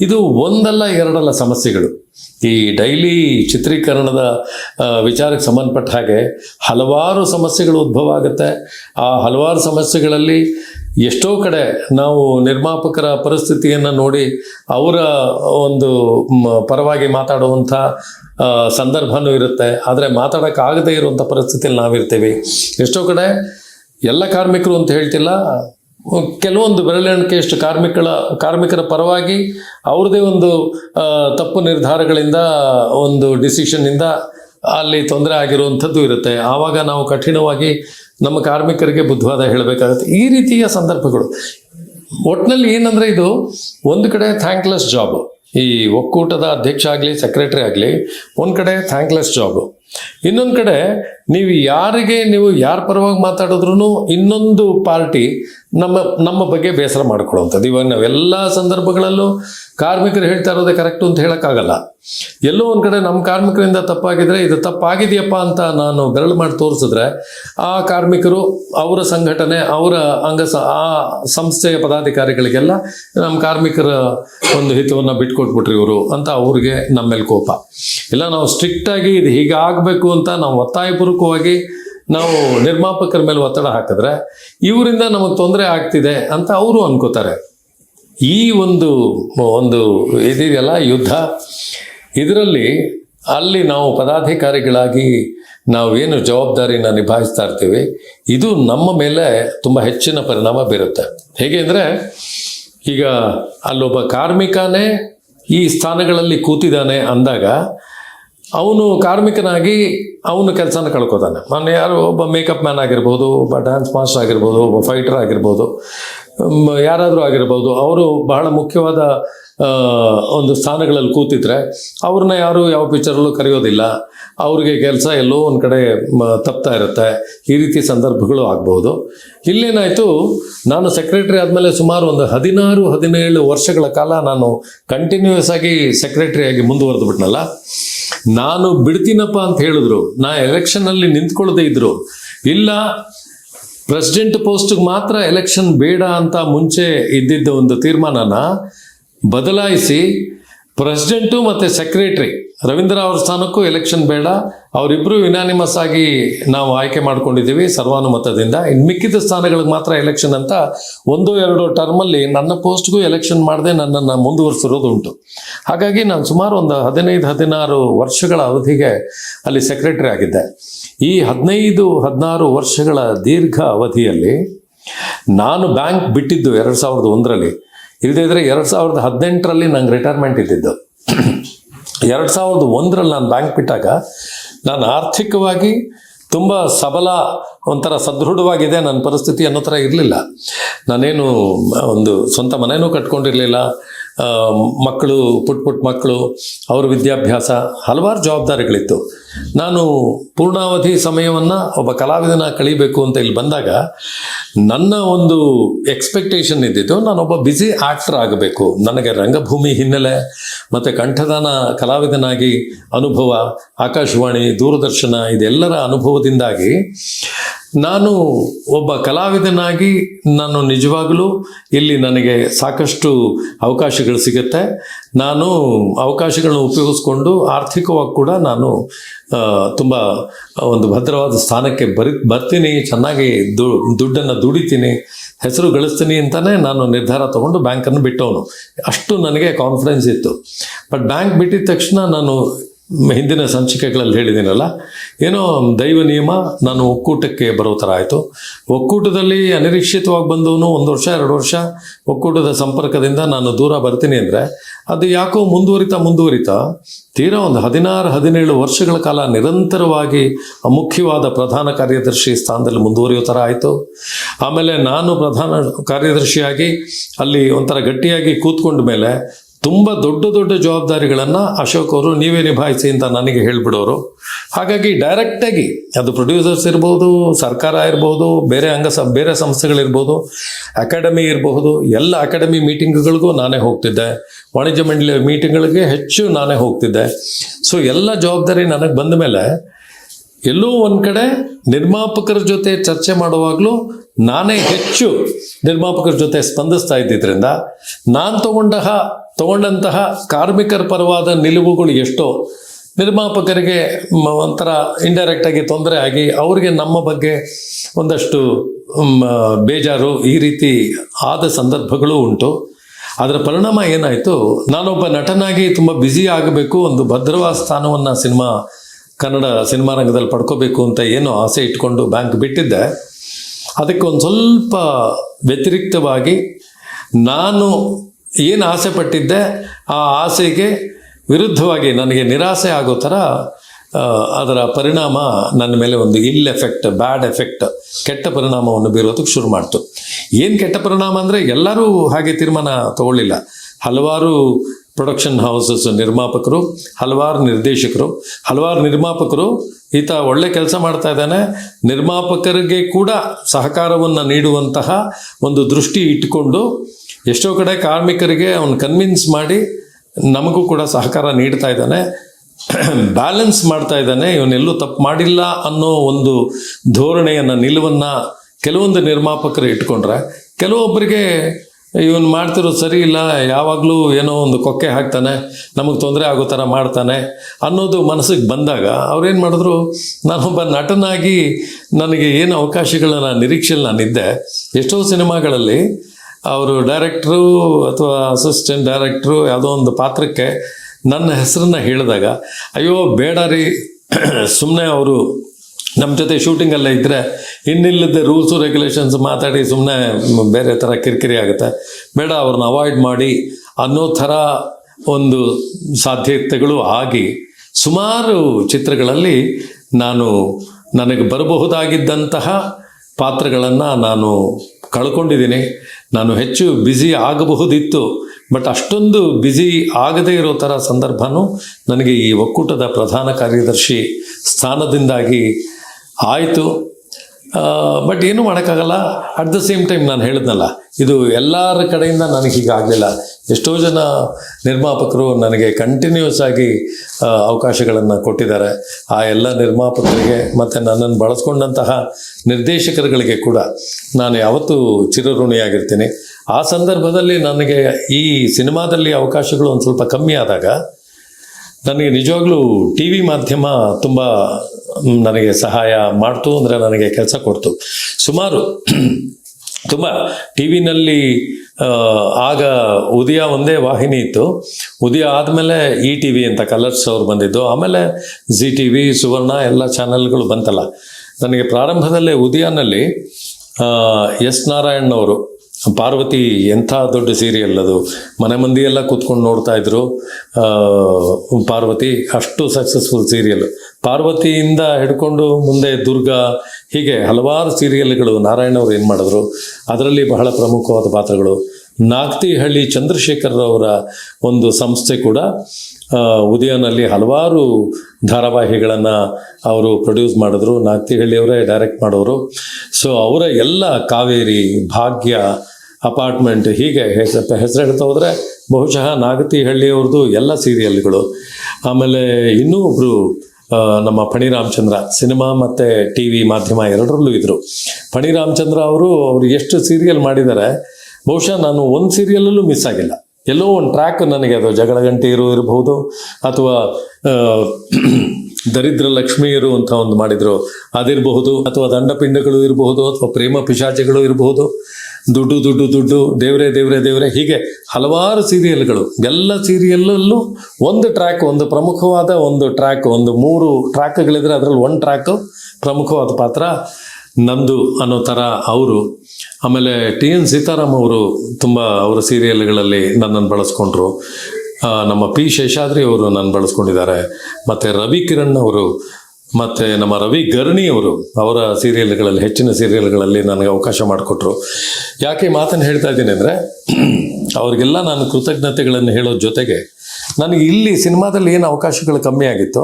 ಇದು ಒಂದಲ್ಲ ಎರಡಲ್ಲ ಸಮಸ್ಯೆಗಳು. ಈ ಡೈಲಿ ಚಿತ್ರೀಕರಣದ ವಿಚಾರಕ್ಕೆ ಸಂಬಂಧಪಟ್ಟ ಹಾಗೆ ಹಲವಾರು ಸಮಸ್ಯೆಗಳು ಉದ್ಭವ ಆಗುತ್ತೆ. ಆ ಹಲವಾರು ಸಮಸ್ಯೆಗಳಲ್ಲಿ ಎಷ್ಟೋ ಕಡೆ ನಾವು ನಿರ್ಮಾಪಕರ ಪರಿಸ್ಥಿತಿಯನ್ನು ನೋಡಿ ಅವರ ಒಂದು ಪರವಾಗಿ ಮಾತಾಡುವಂಥ ಸಂದರ್ಭನೂ ಇರುತ್ತೆ. ಆದರೆ ಮಾತಾಡೋಕ್ಕಾಗದೇ ಇರುವಂಥ ಪರಿಸ್ಥಿತಿಯಲ್ಲಿ ನಾವಿರ್ತೀವಿ. ಎಷ್ಟೋ ಕಡೆ ಎಲ್ಲ ಕಾರ್ಮಿಕರು ಅಂತ ಹೇಳ್ತಿಲ್ಲ, ಕೆಲವೊಂದು ಬೆರಳೆಣಿಕೆಯಷ್ಟು ಕಾರ್ಮಿಕಳ, ಕಾರ್ಮಿಕರ ಪರವಾಗಿ ಅವ್ರದ್ದೇ ಒಂದು ತಪ್ಪು ನಿರ್ಧಾರಗಳಿಂದ, ಒಂದು ಡಿಸಿಷನ್ನಿಂದ ಅಲ್ಲಿ ತೊಂದರೆ ಆಗಿರುವಂಥದ್ದು ಇರುತ್ತೆ. ಆವಾಗ ನಾವು ಕಠಿಣವಾಗಿ ನಮ್ಮ ಕಾರ್ಮಿಕರಿಗೆ ಬುದ್ಧವಾದ ಹೇಳಬೇಕಾಗುತ್ತೆ. ಈ ರೀತಿಯ ಸಂದರ್ಭಗಳು. ಒಟ್ಟಿನಲ್ಲಿ ಏನಂದರೆ ಇದು ಒಂದು ಕಡೆ ಥ್ಯಾಂಕ್ಲೆಸ್ ಜಾಬ್ ಈ ಒಕ್ಕೂಟದ ಅಧ್ಯಕ್ಷ ಆಗಲಿ ಸೆಕ್ರೆಟರಿ ಆಗಲಿ, ಒಂದು ಕಡೆ ಥ್ಯಾಂಕ್ಲೆಸ್ ಜಾಬು ಇನ್ನೊಂದು ಕಡೆ ನೀವು ಯಾರಿಗೆ, ನೀವು ಯಾರ ಪರವಾಗಿ ಮಾತಾಡಿದ್ರು ಇನ್ನೊಂದು ಪಾರ್ಟಿ ನಮ್ಮ ನಮ್ಮ ಬಗ್ಗೆ ಬೇಸರ ಮಾಡ್ಕೊಳ್ಳುವಂಥದ್ದು. ಇವಾಗ ನಾವೆಲ್ಲ ಸಂದರ್ಭಗಳಲ್ಲೂ ಕಾರ್ಮಿಕರು ಹೇಳ್ತಾ ಇರೋದೇ ಕರೆಕ್ಟು ಅಂತ ಹೇಳೋಕ್ಕಾಗಲ್ಲ. ಎಲ್ಲೋ ಒಂದು ಕಡೆ ನಮ್ಮ ಕಾರ್ಮಿಕರಿಂದ ತಪ್ಪಾಗಿದ್ರೆ ಇದು ತಪ್ಪಾಗಿದೆಯಪ್ಪ ಅಂತ ನಾನು ಬೆರಳು ಮಾಡಿ ತೋರಿಸಿದ್ರೆ ಆ ಕಾರ್ಮಿಕರು ಅವರ ಸಂಘಟನೆ, ಅವರ ಅಂಗ ಆ ಸಂಸ್ಥೆಯ ಪದಾಧಿಕಾರಿಗಳಿಗೆಲ್ಲ ನಮ್ಮ ಕಾರ್ಮಿಕರ ಒಂದು ಹಿತವನ್ನು ಬಿಟ್ಕೊಟ್ಬಿಟ್ರಿ ಇವರು ಅಂತ ಅವ್ರಿಗೆ ನಮ್ಮ ಮೇಲೆ ಕೋಪ. ಇಲ್ಲ, ನಾವು ಸ್ಟ್ರಿಕ್ಟಾಗಿ ಇದು ಹೀಗೆ ಆಗಬೇಕು ಅಂತ ನಾವು ಒತ್ತಾಯಪೂರ್ವಕವಾಗಿ ನಾವು ನಿರ್ಮಾಪಕರ ಮೇಲೆ ಒತ್ತಡ ಹಾಕಿದ್ರೆ ಇವರಿಂದ ನಮಗೆ ತೊಂದರೆ ಆಗ್ತಿದೆ ಅಂತ ಅವರು ಅನ್ಕೋತಾರೆ. ಈ ಒಂದು ಒಂದು ಇದೆಯಲ್ಲ ಯುದ್ಧ, ಇದರಲ್ಲಿ ಅಲ್ಲಿ ನಾವು ಪದಾಧಿಕಾರಿಗಳಾಗಿ ನಾವೇನು ಜವಾಬ್ದಾರಿನ ನಿಭಾಯಿಸ್ತಾ ಇರ್ತೀವಿ, ಇದು ನಮ್ಮ ಮೇಲೆ ತುಂಬ ಹೆಚ್ಚಿನ ಪರಿಣಾಮ ಬೀರುತ್ತೆ. ಹೇಗೆ ಅಂದರೆ, ಈಗ ಅಲ್ಲೊಬ್ಬ ಕಾರ್ಮಿಕನೇ ಈ ಸ್ಥಾನಗಳಲ್ಲಿ ಕೂತಿದ್ದಾನೆ ಅಂದಾಗ ಅವನು ಕಾರ್ಮಿಕನಾಗಿ ಅವನು ಕೆಲಸನ ಕಳ್ಕೊತಾನೆ. ಮೊನ್ನೆ ಯಾರು ಒಬ್ಬ ಮೇಕಪ್ ಮ್ಯಾನ್ ಆಗಿರ್ಬೋದು, ಒಬ್ಬ ಡ್ಯಾನ್ಸ್ ಮಾಸ್ಟರ್ ಆಗಿರ್ಬೋದು, ಒಬ್ಬ ಫೈಟರ್ ಆಗಿರ್ಬೋದು ಯಾರಾದರೂ ಆಗಿರ್ಬೋದು, ಅವರು ಬಹಳ ಮುಖ್ಯವಾದ ಒಂದು ಸ್ಥಾನಗಳಲ್ಲಿ ಕೂತಿದ್ರೆ ಅವ್ರನ್ನ ಯಾರು ಯಾವ ಪಿಕ್ಚರಲ್ಲೂ ಕರೆಯೋದಿಲ್ಲ. ಅವ್ರಿಗೆ ಕೆಲಸ ಎಲ್ಲೋ ಒಂದು ಕಡೆ ತಪ್ತಾ ಇರುತ್ತೆ. ಈ ರೀತಿ ಸಂದರ್ಭಗಳು ಆಗ್ಬೋದು. ಇಲ್ಲೇನಾಯಿತು ನಾನು ಸೆಕ್ರೆಟರಿ ಆದಮೇಲೆ ಸುಮಾರು ಒಂದು ಹದಿನಾರು, ಹದಿನೇಳು ವರ್ಷಗಳ ಕಾಲ ನಾನು ಕಂಟಿನ್ಯೂಸ್ ಆಗಿ ಸೆಕ್ರೆಟರಿ ಆಗಿ ಮುಂದುವರೆದು ಬಿಟ್ನಲ್ಲ. ನಾನು ಬಿಡ್ತೀನಪ್ಪ ಅಂತ ಹೇಳಿದ್ರು. ನಾ ಎಲೆಕ್ಷನಲ್ಲಿ ನಿಂತ್ಕೊಳ್ಳದೆ ಇದ್ರು. ಇಲ್ಲ ಪ್ರೆಸಿಡೆಂಟ್ ಪೋಸ್ಟ್ಗೆ ಮಾತ್ರ ಎಲೆಕ್ಷನ್ ಬೇಡ ಅಂತ ಮುಂಚೆ ಇದ್ದಿದ್ದ ಒಂದು ತೀರ್ಮಾನನ ಬದಲಾಯಿಸಿ ಪ್ರೆಸಿಡೆಂಟು ಮತ್ತು ಸೆಕ್ರೆಟರಿ ರವೀಂದ್ರ ಅವರ ಸ್ಥಾನಕ್ಕೂ ಎಲೆಕ್ಷನ್ ಬೇಡ. ಅವರಿಬ್ಬರು ಯುನಾನಿಮಸ್ ಆಗಿ ನಾವು ಆಯ್ಕೆ ಮಾಡ್ಕೊಂಡಿದ್ದೀವಿ ಸರ್ವಾನುಮತದಿಂದ. ಇನ್ನು ಮಿಕ್ಕಿದ ಸ್ಥಾನಗಳಿಗೆ ಮಾತ್ರ ಎಲೆಕ್ಷನ್ ಅಂತ ಒಂದು, ಎರಡು ಟರ್ಮಲ್ಲಿ ನನ್ನ ಪೋಸ್ಟ್ಗೂ ಎಲೆಕ್ಷನ್ ಮಾಡದೆ ನನ್ನನ್ನು ಮುಂದುವರಿಸಿರೋದು ಉಂಟು ಹಾಗಾಗಿ ನಾನು ಸುಮಾರು ಒಂದು ಹದಿನೈದು, ಹದಿನಾರು ವರ್ಷಗಳ ಅವಧಿಗೆ ಅಲ್ಲಿ ಸೆಕ್ರೆಟರಿ ಆಗಿದ್ದೆ. ಈ ಹದಿನೈದು, ಹದಿನಾರು ವರ್ಷಗಳ ದೀರ್ಘ ಅವಧಿಯಲ್ಲಿ ನಾನು ಬ್ಯಾಂಕ್ ಬಿಟ್ಟಿದ್ದು ಎರಡು ಸಾವಿರದ ಒಂದರಲ್ಲಿ. ಇಲ್ಲದೇ ಇದ್ರೆ ಎರಡು ಸಾವಿರದ ಹದಿನೆಂಟರಲ್ಲಿ ನಂಗೆ ರಿಟೈರ್ಮೆಂಟ್ ಇದ್ದಿದ್ದು ಎರಡು ಸಾವಿರದ ಒಂದರಲ್ಲಿ ನಾನು ಬ್ಯಾಂಕ್ ಬಿಟ್ಟಾಗ ನಾನು ಆರ್ಥಿಕವಾಗಿ ತುಂಬ ಸಬಲ ಒಂಥರ ಸದೃಢವಾಗಿದೆ ನನ್ನ ಪರಿಸ್ಥಿತಿ ಅನ್ನೋ ಥರ ಇರಲಿಲ್ಲ. ನಾನೇನು ಒಂದು ಸ್ವಂತ ಮನೆಯೂ ಕಟ್ಕೊಂಡಿರಲಿಲ್ಲ. ಮಕ್ಕಳು, ಪುಟ್ ಪುಟ್ ಮಕ್ಕಳು, ಅವ್ರ ವಿದ್ಯಾಭ್ಯಾಸ ಹಲವಾರು ಜವಾಬ್ದಾರಿಗಳಿತ್ತು. ನಾನು ಪೂರ್ಣಾವಧಿ ಸಮಯವನ್ನು ಒಬ್ಬ ಕಲಾವಿದನ ಕಳಿಬೇಕು ಅಂತ ಇಲ್ಲಿ ಬಂದಾಗ ನನ್ನ ಒಂದು ಎಕ್ಸ್ಪೆಕ್ಟೇಷನ್ ಇದ್ದಿದ್ದು ನಾನೊಬ್ಬ ಬ್ಯುಸಿ ಆ್ಯಕ್ಟರ್ ಆಗಬೇಕು. ನನಗೆ ರಂಗಭೂಮಿ ಹಿನ್ನೆಲೆ, ಮತ್ತು ಕಂಠದಾನ ಕಲಾವಿದನಾಗಿ ಅನುಭವ, ಆಕಾಶವಾಣಿ, ದೂರದರ್ಶನ, ಇದೆಲ್ಲರ ಅನುಭವದಿಂದಾಗಿ ನಾನು ಒಬ್ಬ ಕಲಾವಿದನಾಗಿ ನಾನು ನಿಜವಾಗಲೂ ಇಲ್ಲಿ ನನಗೆ ಸಾಕಷ್ಟು ಅವಕಾಶಗಳು ಸಿಗುತ್ತೆ. ನಾನು ಅವಕಾಶಗಳನ್ನು ಉಪಯೋಗಿಸ್ಕೊಂಡು ಆರ್ಥಿಕವಾಗಿ ಕೂಡ ನಾನು ತುಂಬ ಒಂದು ಭದ್ರವಾದ ಸ್ಥಾನಕ್ಕೆ ಬರಿ, ಬರ್ತೀನಿ, ಚೆನ್ನಾಗಿ ದು, ದುಡ್ಡನ್ನು ದುಡಿತೀನಿ, ಹೆಸರು ಗಳಿಸ್ತೀನಿ ಅಂತಲೇ ನಾನು ನಿರ್ಧಾರ ತಗೊಂಡು ಬ್ಯಾಂಕನ್ನು ಬಿಟ್ಟವನು. ಅಷ್ಟು ನನಗೆ ಕಾನ್ಫಿಡೆನ್ಸ್ ಇತ್ತು. ಬಟ್ ಬ್ಯಾಂಕ್ ಬಿಟ್ಟಿದ ತಕ್ಷಣ ನಾನು ಹಿಂದಿನ ಸಂಚಿಕೆಗಳಲ್ಲಿ ಹೇಳಿದ್ದೀನಲ್ಲ, ಏನೋ ದೈವ ನಿಯಮ, ನಾನು ಒಕ್ಕೂಟಕ್ಕೆ ಬರೋ ಥರ ಆಯಿತು. ಒಕ್ಕೂಟದಲ್ಲಿ ಅನಿರೀಕ್ಷಿತವಾಗಿ ಬಂದವನು ಒಂದು ವರ್ಷ, ಎರಡು ವರ್ಷ ಒಕ್ಕೂಟದ ಸಂಪರ್ಕದಿಂದ ನಾನು ದೂರ ಬರ್ತೀನಿ ಅಂದರೆ, ಅದು ಯಾಕೋ ಮುಂದುವರಿತಾ ಮುಂದುವರಿತಾ, ತೀರಾ ಒಂದು ಹದಿನಾರು, ಹದಿನೇಳು ವರ್ಷಗಳ ಕಾಲ ನಿರಂತರವಾಗಿ ಮುಖ್ಯವಾದ ಪ್ರಧಾನ ಕಾರ್ಯದರ್ಶಿ ಸ್ಥಾನದಲ್ಲಿ ಮುಂದುವರಿಯೋ ಥರ ಆಯಿತು. ಆಮೇಲೆ ನಾನು ಪ್ರಧಾನ ಕಾರ್ಯದರ್ಶಿಯಾಗಿ ಅಲ್ಲಿ ಒಂಥರ ಗಟ್ಟಿಯಾಗಿ ಕೂತ್ಕೊಂಡ ಮೇಲೆ ತುಂಬ ದೊಡ್ಡ ದೊಡ್ಡ ಜವಾಬ್ದಾರಿಗಳನ್ನು ಅಶೋಕ್ ಅವರು ನೀವೇ ನಿಭಾಯಿಸಿ ಅಂತ ನನಗೆ ಹೇಳಿಬಿಡೋರು. ಹಾಗಾಗಿ ಡೈರೆಕ್ಟಾಗಿ ಅದು ಪ್ರೊಡ್ಯೂಸರ್ಸ್ ಇರ್ಬೋದು, ಸರ್ಕಾರ ಇರ್ಬೋದು, ಬೇರೆ ಅಂಗ ಬೇರೆ ಸಂಸ್ಥೆಗಳಿರ್ಬೋದು ಅಕಾಡೆಮಿ ಇರಬಹುದು, ಎಲ್ಲ ಅಕಾಡೆಮಿ ಮೀಟಿಂಗ್ಗಳಿಗೂ ನಾನೇ ಹೋಗ್ತಿದ್ದೆ. ವಾಣಿಜ್ಯ ಮಂಡಳಿಯ ಮೀಟಿಂಗ್ಗಳಿಗೆ ಹೆಚ್ಚು ನಾನೇ ಹೋಗ್ತಿದ್ದೆ. ಸೊ ಎಲ್ಲ ಜವಾಬ್ದಾರಿ ನನಗೆ ಬಂದ ಮೇಲೆ ಎಲ್ಲೂ ಒಂದು ಕಡೆ ನಿರ್ಮಾಪಕರ ಜೊತೆ ಚರ್ಚೆ ಮಾಡುವಾಗಲೂ ನಾನೇ ಹೆಚ್ಚು ನಿರ್ಮಾಪಕರ ಜೊತೆ ಸ್ಪಂದಿಸ್ತಾ ಇದ್ದಿದ್ದರಿಂದ ನಾನು ತಗೊಂಡಹ ತಗೊಂಡಂತಹ ಕಾರ್ಮಿಕರ ಪರವಾದ ನಿಲುವುಗಳು ಎಷ್ಟೋ, ನಿರ್ಮಾಪಕರಿಗೆ ಒಂಥರ ಇಂಡೈರೆಕ್ಟ್ ಆಗಿ ತೊಂದರೆ ಆಗಿ ಅವರಿಗೆ ನಮ್ಮ ಬಗ್ಗೆ ಒಂದಷ್ಟು ಬೇಜಾರು ಈ ರೀತಿ ಆದ ಸಂದರ್ಭಗಳು ಉಂಟು. ಅದರ ಪರಿಣಾಮ ಏನಾಯಿತು, ನಾನೊಬ್ಬ ನಟನಾಗಿ ತುಂಬ ಬ್ಯುಸಿ ಆಗಬೇಕು, ಒಂದು ಭದ್ರವಾದ ಸ್ಥಾನವನ್ನು ಸಿನಿಮಾ, ಕನ್ನಡ ಸಿನಿಮಾ ರಂಗದಲ್ಲಿ ಪಡ್ಕೋಬೇಕು ಅಂತ ಏನೋ ಆಸೆ ಇಟ್ಕೊಂಡು ಬ್ಯಾಂಕ್ ಬಿಟ್ಟಿದ್ದೆ. ಅದಕ್ಕೆ ಒಂದು ಸ್ವಲ್ಪ ವ್ಯತಿರಿಕ್ತವಾಗಿ ನಾನು ಏನು ಆಸೆ ಪಟ್ಟಿದ್ದೆ, ಆ ಆಸೆಗೆ ವಿರುದ್ಧವಾಗಿ ನನಗೆ ನಿರಾಸೆ ಆಗೋ ಥರ ಅದರ ಪರಿಣಾಮ ನನ್ನ ಮೇಲೆ ಒಂದು ಇಲ್ ಎಫೆಕ್ಟ್ ಬ್ಯಾಡ್ ಎಫೆಕ್ಟ್ ಕೆಟ್ಟ ಪರಿಣಾಮವನ್ನು ಬೀರೋದಕ್ಕೆ ಶುರು ಮಾಡ್ತು. ಏನು ಕೆಟ್ಟ ಪರಿಣಾಮ ಅಂದರೆ ಎಲ್ಲರೂ ಹಾಗೆ ತೀರ್ಮಾನ ತಗೊಳ್ಳಿಲ್ಲ. ಹಲವಾರು ಪ್ರೊಡಕ್ಷನ್ ಹೌಸಸ್ ನಿರ್ಮಾಪಕರು, ಹಲವಾರು ನಿರ್ದೇಶಕರು, ಹಲವಾರು ನಿರ್ಮಾಪಕರು ಈತ ಒಳ್ಳೆ ಕೆಲಸ ಮಾಡ್ತಾ ಇದ್ದಾನೆ. ನಿರ್ಮಾಪಕರಿಗೆ ಕೂಡ ಸಹಕಾರವನ್ನು ನೀಡುವಂತಹ ಒಂದು ದೃಷ್ಟಿ ಇಟ್ಕೊಂಡು ಎಷ್ಟೋ ಕಡೆ ಕಾರ್ಮಿಕರಿಗೆ ಅವನು ಕನ್ವಿನ್ಸ್ ಮಾಡಿ ನಮಗೂ ಕೂಡ ಸಹಕಾರ ನೀಡ್ತಾ ಇದ್ದಾನೆ. ಬ್ಯಾಲೆನ್ಸ್ ಮಾಡ್ತಾ ಇದ್ದಾನೆ. ಇವನೆಲ್ಲೂ ತಪ್ಪು ಮಾಡಿಲ್ಲ ಅನ್ನೋ ಒಂದು ಧೋರಣೆಯನ್ನು, ನಿಲುವನ್ನು ಕೆಲವೊಂದು ನಿರ್ಮಾಪಕರು ಇಟ್ಕೊಂಡ್ರೆ, ಕೆಲವೊಬ್ಬರಿಗೆ ಇವನು ಮಾಡ್ತಿರೋದು ಸರಿ ಇಲ್ಲ, ಯಾವಾಗಲೂ ಏನೋ ಒಂದು ಕೊಕ್ಕೆ ಹಾಕ್ತಾನೆ, ನಮಗೆ ತೊಂದರೆ ಆಗೋ ಥರ ಮಾಡ್ತಾನೆ ಅನ್ನೋದು ಮನಸ್ಸಿಗೆ ಬಂದಾಗ ಅವ್ರೇನು ಮಾಡಿದ್ರು, ನಾನೊಬ್ಬ ನಟನಾಗಿ ನನಗೆ ಏನು ಅವಕಾಶಗಳನ್ನ ನಿರೀಕ್ಷೆಯಲ್ಲಿ ನಾನಿದ್ದೆ ಎಷ್ಟೋ ಸಿನಿಮಾಗಳಲ್ಲಿ ಅವರು ಡೈರೆಕ್ಟ್ರು ಅಥವಾ ಅಸಿಸ್ಟೆಂಟ್ ಡೈರೆಕ್ಟ್ರು ಯಾವುದೋ ಒಂದು ಪಾತ್ರಕ್ಕೆ ನನ್ನ ಹೆಸರನ್ನ ಹೇಳಿದಾಗ, ಅಯ್ಯೋ, ಬೇಡ ರೀ. ಸುಮ್ಮನೆ ಅವರು ನಮ್ಮ ಜೊತೆ ಶೂಟಿಂಗಲ್ಲೇ ಇದ್ದರೆ ಇನ್ನಿಲ್ಲದ ರೂಲ್ಸು ರೆಗ್ಯುಲೇಷನ್ಸ್ ಮಾತಾಡಿ ಸುಮ್ಮನೆ ಬೇರೆ ಥರ ಕಿರಿಕಿರಿ ಆಗುತ್ತೆ. ಬೇಡ ಅವ್ರನ್ನ ಅವಾಯ್ಡ್ ಮಾಡಿ ಅನ್ನೋ ಥರ ಒಂದು ಸಾಧ್ಯತೆಗಳು ಆಗಿ ಸುಮಾರು ಚಿತ್ರಗಳಲ್ಲಿ ನಾನು ನನಗೆ ಬರಬಹುದಾಗಿದ್ದಂತಹ ಪಾತ್ರಗಳನ್ನು ನಾನು ಕಳ್ಕೊಂಡಿದ್ದೀನಿ. ನಾನು ಹೆಚ್ಚು ಬ್ಯುಸಿ ಆಗಬಹುದಿತ್ತು ಬಟ್ ಅಷ್ಟೊಂದು ಬ್ಯುಸಿ ಆಗದೇ ಇರೋ ಥರ ಸಂದರ್ಭನೂ ನನಗೆ ಈ ಒಕ್ಕೂಟದ ಪ್ರಧಾನ ಕಾರ್ಯದರ್ಶಿ ಸ್ಥಾನದಿಂದಾಗಿ ಆಯಿತು. ಬಟ್ ಏನೂ ಮಾಡೋಕ್ಕಾಗಲ್ಲ. ಅಟ್ ದ ಸೇಮ್ ಟೈಮ್ ನಾನು ಹೇಳಿದ್ನಲ್ಲ, ಇದು ಎಲ್ಲರ ಕಡೆಯಿಂದ ನನಗೆ ಹೀಗಾಗಲಿಲ್ಲ ಎಷ್ಟೋ ಜನ ನಿರ್ಮಾಪಕರು ನನಗೆ ಕಂಟಿನ್ಯೂಸ್ ಆಗಿ ಅವಕಾಶಗಳನ್ನು ಕೊಟ್ಟಿದ್ದಾರೆ. ಆ ಎಲ್ಲ ನಿರ್ಮಾಪಕರಿಗೆ ಮತ್ತು ನನ್ನನ್ನು ಬಳಸ್ಕೊಂಡಂತಹ ನಿರ್ದೇಶಕರುಗಳಿಗೆ ಕೂಡ ನಾನು ಯಾವತ್ತೂ ಚಿರಋಣಿಯಾಗಿರ್ತೀನಿ. ಆ ಸಂದರ್ಭದಲ್ಲಿ ನನಗೆ ಈ ಸಿನಿಮಾದಲ್ಲಿ ಅವಕಾಶಗಳು ಒಂದು ಸ್ವಲ್ಪ ಕಮ್ಮಿ ಆದಾಗ, ನನಗೆ ನಿಜವಾಗ್ಲೂ ಟಿ ವಿ ಮಾಧ್ಯಮ ತುಂಬ ನನಗೆ ಸಹಾಯ ಮಾಡ್ತು ಅಂದರೆ ನನಗೆ ಕೆಲಸ ಕೊಡ್ತು. ಸುಮಾರು ತುಂಬ ಟಿ ವಿನಲ್ಲಿ ಆಗ ಉದಯ ಒಂದೇ ವಾಹಿನಿ ಇತ್ತು. ಉದಯ ಆದಮೇಲೆ ಇ ಟಿ ವಿ ಅಂತ ಕಲರ್ಸ್ ಅವ್ರು ಬಂದಿದ್ದು. ಆಮೇಲೆ ಜಿ ಟಿ ವಿ ಸುವರ್ಣ ಎಲ್ಲ ಚಾನೆಲ್ಗಳು ಬಂತಲ್ಲ. ನನಗೆ ಪ್ರಾರಂಭದಲ್ಲೇ ಉದಯನಲ್ಲಿ ಎಸ್ ನಾರಾಯಣ್ ಅವರು ಪಾರ್ವತಿ ಎಂಥ ದೊಡ್ಡ ಸೀರಿಯಲ್ ಅದು? ಮನೆ ಮಂದಿ ಕೂತ್ಕೊಂಡು ನೋಡ್ತಾ ಇದ್ರು. ಪಾರ್ವತಿ, ಅಷ್ಟು ಸಕ್ಸಸ್ಫುಲ್ ಸೀರಿಯಲ್ ಪಾರ್ವತಿಯಿಂದ ಹಿಡ್ಕೊಂಡು ಮುಂದೆ ದುರ್ಗಾ, ಹೀಗೆ ಹಲವಾರು ಸೀರಿಯಲ್ಗಳು ನಾರಾಯಣ ಅವರು ಏನು ಮಾಡಿದ್ರು. ಅದರಲ್ಲಿ ಬಹಳ ಪ್ರಮುಖವಾದ ಪಾತ್ರಗಳು. ನಾಗ್ತಿಹಳ್ಳಿ ಚಂದ್ರಶೇಖರ್ ಅವರ ಒಂದು ಸಂಸ್ಥೆ ಕೂಡ ಉದಯನಲ್ಲಿ ಹಲವಾರು ಧಾರಾವಾಹಿಗಳನ್ನು ಅವರು ಪ್ರೊಡ್ಯೂಸ್ ಮಾಡಿದ್ರು. ನಾಗ್ತಿಹಳ್ಳಿಯವರೇ ಡೈರೆಕ್ಟ್ ಮಾಡೋರು. ಸೊ ಅವರ ಎಲ್ಲ ಕಾವೇರಿ, ಭಾಗ್ಯ ಅಪಾರ್ಟ್ಮೆಂಟ್ ಹೀಗೆ ಹೆಸರು ಹೆಸರು ಹೇಳ್ತಾ ಹೋದರೆ ಬಹುಶಃ ನಾಗತಿಹಳ್ಳಿಯವ್ರದ್ದು ಎಲ್ಲ ಸೀರಿಯಲ್ಗಳು. ಆಮೇಲೆ ಇನ್ನೂ ಒಬ್ಬರು ನಮ್ಮ ಫಣಿ ರಾಮಚಂದ್ರ ಸಿನಿಮಾ ಮತ್ತು ಟಿ ವಿ ಮಾಧ್ಯಮ ಎರಡರಲ್ಲೂ ಇದ್ದರು ಫಣಿ ರಾಮಚಂದ್ರ ಅವರು ಅವರು ಎಷ್ಟು ಸೀರಿಯಲ್ ಮಾಡಿದ್ದಾರೆ ಬಹುಶಃ ನಾನು ಒಂದು ಸೀರಿಯಲಲ್ಲೂ ಮಿಸ್ ಆಗಿಲ್ಲ. ಎಲ್ಲೋ ಒಂದು ಟ್ರ್ಯಾಕ್ ನನಗೆ ಅದು ಜಗಳ ಗಂಟೆಯರು ಇರಬಹುದು, ಅಥವಾ ದರಿದ್ರ ಲಕ್ಷ್ಮಿಯರು ಅಂತ ಒಂದು ಮಾಡಿದ್ರು, ಅದಿರಬಹುದು, ಅಥವಾ ದಂಡಪಿಂಡಗಳು ಇರಬಹುದು, ಅಥವಾ ಪ್ರೇಮ ಪಿಶಾಚಿಗಳು ಇರಬಹುದು. ದುಡ್ಡು ದುಡ್ಡು ದುಡ್ಡು, ದೇವರೇ ದೇವರೇ ದೇವರೇ. ಹೀಗೆ ಹಲವಾರು ಸೀರಿಯಲ್ಗಳು. ಎಲ್ಲ ಸೀರಿಯಲ್ಲಲ್ಲೂ ಒಂದು ಟ್ರ್ಯಾಕ್, ಒಂದು ಪ್ರಮುಖವಾದ ಒಂದು ಟ್ರ್ಯಾಕ್, ಒಂದು ಮೂರು ಟ್ರ್ಯಾಕ್ಗಳಿದ್ರೆ ಅದರಲ್ಲಿ ಒಂದು ಟ್ರ್ಯಾಕ್ ಪ್ರಮುಖವಾದ ಪಾತ್ರ ನಂದು ಅನ್ನೋ ಥರ ಅವರು. ಆಮೇಲೆ ಟಿ ಎನ್ ಸೀತಾರಾಮ್ ಅವರು ತುಂಬ ಅವರ ಸೀರಿಯಲ್ಗಳಲ್ಲಿ ನನ್ನನ್ನು ಬಳಸ್ಕೊಂಡ್ರು. ನಮ್ಮ ಪಿ ಶೇಷಾದ್ರಿ ಅವರು ನನ್ನ ಬಳಸ್ಕೊಂಡಿದ್ದಾರೆ. ಮತ್ತು ರವಿ ಕಿರಣ್ ಅವರು ಮತ್ತು ನಮ್ಮ ರವಿ ಗರ್ಣಿ ಅವರು ಅವರ ಸೀರಿಯಲ್ಗಳಲ್ಲಿ, ಹೆಚ್ಚಿನ ಸೀರಿಯಲ್ಗಳಲ್ಲಿ ನನಗೆ ಅವಕಾಶ ಮಾಡಿಕೊಟ್ರು. ಯಾಕೆ ಮಾತನ್ನು ಹೇಳ್ತಾ ಇದ್ದೀನಿ ಅಂದರೆ, ಅವರಿಗೆಲ್ಲ ನಾನು ಕೃತಜ್ಞತೆಗಳನ್ನು ಹೇಳೋ ಜೊತೆಗೆ ನನಗೆ ಇಲ್ಲಿ ಸಿನಿಮಾದಲ್ಲಿ ಏನು ಅವಕಾಶಗಳು ಕಮ್ಮಿ ಆಗಿತ್ತು,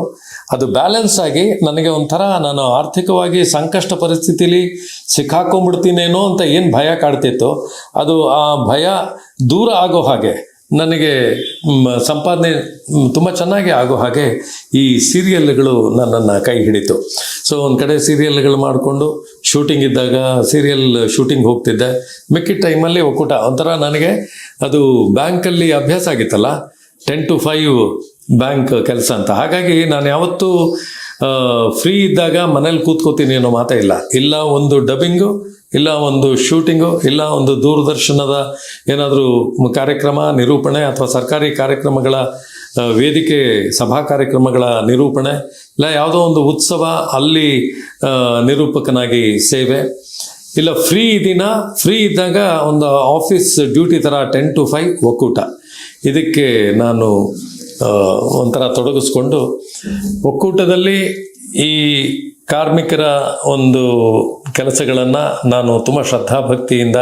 ಅದು ಬ್ಯಾಲೆನ್ಸ್ ಆಗಿ ನನಗೆ ಒಂಥರ ನಾನು ಆರ್ಥಿಕವಾಗಿ ಸಂಕಷ್ಟ ಪರಿಸ್ಥಿತಿಲಿ ಸಿಕ್ಕಾಕೊಂಡ್ಬಿಡ್ತೀನೇನೋ ಅಂತ ಏನು ಭಯ ಕಾಡ್ತಿತ್ತು, ಅದು ಆ ಭಯ ದೂರ ಆಗೋ ಹಾಗೆ ನನಗೆ ಸಂಪಾದನೆ ತುಂಬ ಚೆನ್ನಾಗಿ ಆಗೋ ಹಾಗೆ ಈ ಸೀರಿಯಲ್ಗಳು ನನ್ನನ್ನು ಕೈ ಹಿಡಿತು. ಸೊ ಒಂದು ಕಡೆ ಸೀರಿಯಲ್ಗಳು ಮಾಡಿಕೊಂಡು ಶೂಟಿಂಗ್ ಇದ್ದಾಗ, ಸೀರಿಯಲ್ ಶೂಟಿಂಗ್ ಹೋಗ್ತಿದ್ದೆ. ಮಿಕ್ಕಿದ ಟೈಮಲ್ಲಿ ಒಕ್ಕೂಟ. ಒಂಥರ ನನಗೆ ಅದು ಬ್ಯಾಂಕಲ್ಲಿ ಅಭ್ಯಾಸ ಆಗಿತ್ತಲ್ಲ ಟೆನ್ ಟು ಫೈವ್ ಬ್ಯಾಂಕ್ ಕೆಲಸ ಅಂತ. ಹಾಗಾಗಿ ನಾನು ಯಾವತ್ತೂ ಫ್ರೀ ಇದ್ದಾಗ ಮನೇಲಿ ಕೂತ್ಕೋತೀನಿ ಅನ್ನೋ ಮಾತೇ ಇಲ್ಲ. ಇಲ್ಲ ಒಂದು ಡಬ್ಬಿಂಗು ಇಲ್ಲ ಒಂದು ಶೂಟಿಂಗು ಇಲ್ಲ ಒಂದು ದೂರದರ್ಶನದ ಏನಾದರೂ ಕಾರ್ಯಕ್ರಮ, ನಿರೂಪಣೆ ಅಥವಾ ಸರ್ಕಾರಿ ಕಾರ್ಯಕ್ರಮಗಳ ವೇದಿಕೆ, ಸಭಾ ಕಾರ್ಯಕ್ರಮಗಳ ನಿರೂಪಣೆ, ಇಲ್ಲ ಯಾವುದೋ ಒಂದು ಉತ್ಸವ, ಅಲ್ಲಿ ನಿರೂಪಕನಾಗಿ ಸೇವೆ. ಇಲ್ಲ ಫ್ರೀ ದಿನ ಫ್ರೀ ಇದ್ದಾಗ ಒಂದು ಆಫೀಸ್ ಡ್ಯೂಟಿ ಥರ ಟೆನ್ ಟು ಫೈವ್ ಒಕ್ಕೂಟ. ಇದಕ್ಕೆ ನಾನು ಒಂಥರ ತೊಡಗಿಸ್ಕೊಂಡು ಒಕ್ಕೂಟದಲ್ಲಿ ಈ ಕಾರ್ಮಿಕರ ಒಂದು ಕೆಲಸಗಳನ್ನು ನಾನು ತುಂಬ ಶ್ರದ್ಧಾಭಕ್ತಿಯಿಂದ,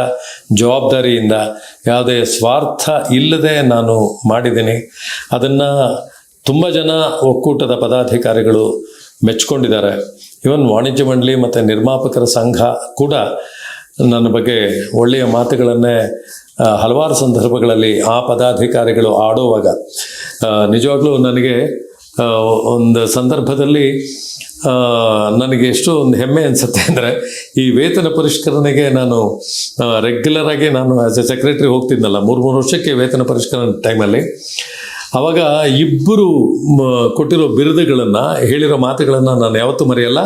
ಜವಾಬ್ದಾರಿಯಿಂದ, ಯಾವುದೇ ಸ್ವಾರ್ಥ ಇಲ್ಲದೆ ನಾನು ಮಾಡಿದ್ದೀನಿ. ಅದನ್ನು ತುಂಬ ಜನ ಒಕ್ಕೂಟದ ಪದಾಧಿಕಾರಿಗಳು ಮೆಚ್ಕೊಂಡಿದ್ದಾರೆ. ಇವನ್ ವಾಣಿಜ್ಯ ಮಂಡಳಿ ಮತ್ತು ನಿರ್ಮಾಪಕರ ಸಂಘ ಕೂಡ ನನ್ನ ಬಗ್ಗೆ ಒಳ್ಳೆಯ ಮಾತುಗಳನ್ನೇ ಹಲವಾರು ಸಂದರ್ಭಗಳಲ್ಲಿ ಆ ಪದಾಧಿಕಾರಿಗಳು ಆಡುವಾಗ ನಿಜವಾಗ್ಲೂ ನನಗೆ ಒಂದು ಸಂದರ್ಭದಲ್ಲಿ ನನಗೆ ಎಷ್ಟು ಒಂದು ಹೆಮ್ಮೆ ಅನಿಸುತ್ತೆ ಅಂದರೆ, ಈ ವೇತನ ಪರಿಷ್ಕರಣೆಗೆ ನಾನು ರೆಗ್ಯುಲರ್ ಆಗಿ ನಾನು ಆಸ್ ಎ ಸೆಕ್ರೆಟರಿ ಹೋಗ್ತಿದ್ನಲ್ಲ, ಮೂರು ಮೂರು ವರ್ಷಕ್ಕೆ ವೇತನ ಪರಿಷ್ಕರಣೆ ಟೈಮಲ್ಲಿ ಅವಾಗ ಇಬ್ಬರು ಕೊಟ್ಟಿರೋ ಬಿರುದುಗಳನ್ನು, ಹೇಳಿರೋ ಮಾತುಗಳನ್ನು ನಾನು ಯಾವತ್ತೂ ಮರೆಯಲ್ಲ.